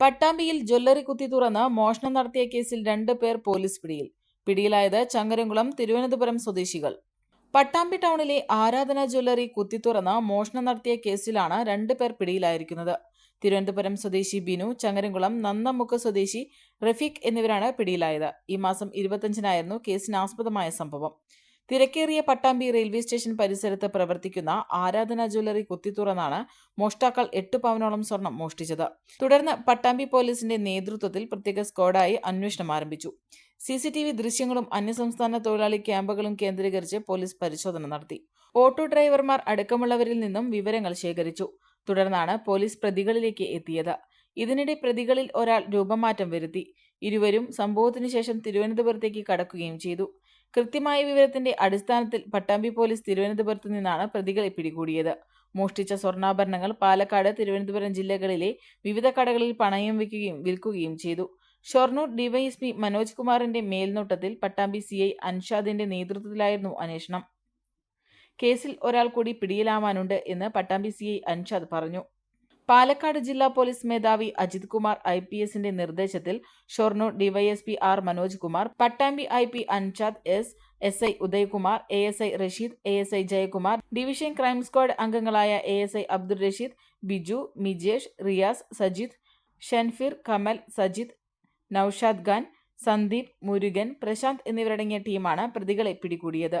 പട്ടാമ്പിയിൽ jewellery കുത്തി തുറന്ന് മോഷണം നടത്തിയ കേസിൽ രണ്ട് പേർ പോലീസ് പിടിയിൽ. പിടിയിലായത് ചങ്ങരംകുളം തിരുവനന്തപുരം സ്വദേശികൾ. പട്ടാമ്പി ടൗണിലെ ആരാധന ജ്വല്ലറി കുത്തി തുറന്ന് മോഷണം നടത്തിയ കേസിലാണ് രണ്ട് പേർ പിടിയിലായിരിക്കുന്നത്. തിരുവനന്തപുരം സ്വദേശി ബിനു ചങ്ങരംകുളം നന്നമുക്ക് സ്വദേശി റഫീഖ് എന്നിവരാണ് പിടിയിലായത്. ഈ മാസം ഇരുപത്തഞ്ചിനായിരുന്നു കേസിനാസ്പദമായ സംഭവം. തിരക്കേറിയ പട്ടാമ്പി റെയിൽവേ സ്റ്റേഷൻ പരിസരത്ത് പ്രവർത്തിക്കുന്ന ആരാധന ജ്വല്ലറി കുത്തിത്തുറന്നാണ് മോഷ്ടാക്കൾ എട്ട് പവനോളം സ്വർണം മോഷ്ടിച്ചത്. തുടർന്ന് പട്ടാമ്പി പോലീസിന്റെ നേതൃത്വത്തിൽ പ്രത്യേക സ്ക്വാഡായി അന്വേഷണം ആരംഭിച്ചു. സി സി ടി വി ദൃശ്യങ്ങളും അന്യസംസ്ഥാന തൊഴിലാളി ക്യാമ്പുകളും കേന്ദ്രീകരിച്ച് പോലീസ് പരിശോധന നടത്തി. ഓട്ടോ ഡ്രൈവർമാർ അടക്കമുള്ളവരിൽ നിന്നും വിവരങ്ങൾ ശേഖരിച്ചു. തുടർന്നാണ് പോലീസ് പ്രതികളിലേക്ക് എത്തിയത്. ഇതിനിടെ പ്രതികളിൽ ഒരാൾ രൂപമാറ്റം വരുത്തി. ഇരുവരും സംഭവത്തിനു ശേഷം തിരുവനന്തപുരത്തേക്ക് കടക്കുകയും ചെയ്തു. കൃത്യമായ വിവരത്തിന്റെ അടിസ്ഥാനത്തിൽ പട്ടാമ്പി പോലീസ് തിരുവനന്തപുരത്ത് നിന്നാണ് പ്രതികളെ പിടികൂടിയത്. മോഷ്ടിച്ച സ്വർണാഭരണങ്ങൾ പാലക്കാട് തിരുവനന്തപുരം ജില്ലകളിലെ വിവിധ കടകളിൽ പണയം വയ്ക്കുകയും വിൽക്കുകയും ചെയ്തു. ഷൊർണൂർ ഡിവൈഎസ്പി മനോജ് കുമാറിന്റെ മേൽനോട്ടത്തിൽ പട്ടാമ്പി സി ഐ അൻഷാദിന്റെ നേതൃത്വത്തിലായിരുന്നു അന്വേഷണം. കേസിൽ ഒരാൾ കൂടി പിടിയിലാവാനുണ്ട് എന്ന് പട്ടാമ്പി സി ഐ അൻഷാദ് പറഞ്ഞു. പാലക്കാട് ജില്ലാ പോലീസ് മേധാവി അജിത് കുമാർ ഐ പി എസിന്റെ നിർദ്ദേശത്തിൽ Shoranur DYSP R Manoj Kumar Pattambi I P Anshad S S I Udayakumar A S I Rasheed A S I Jayakumar division crime squad അംഗങ്ങളായ A S I Abdul Rasheed Biju Mijesh Riyas Sajith Shanfir Kamal Sajith Naushad Khan Sandeep Murukan Prashanth എന്നിവരടങ്ങിയ ടീമാണ് പ്രതികളെ പിടികൂടിയത്.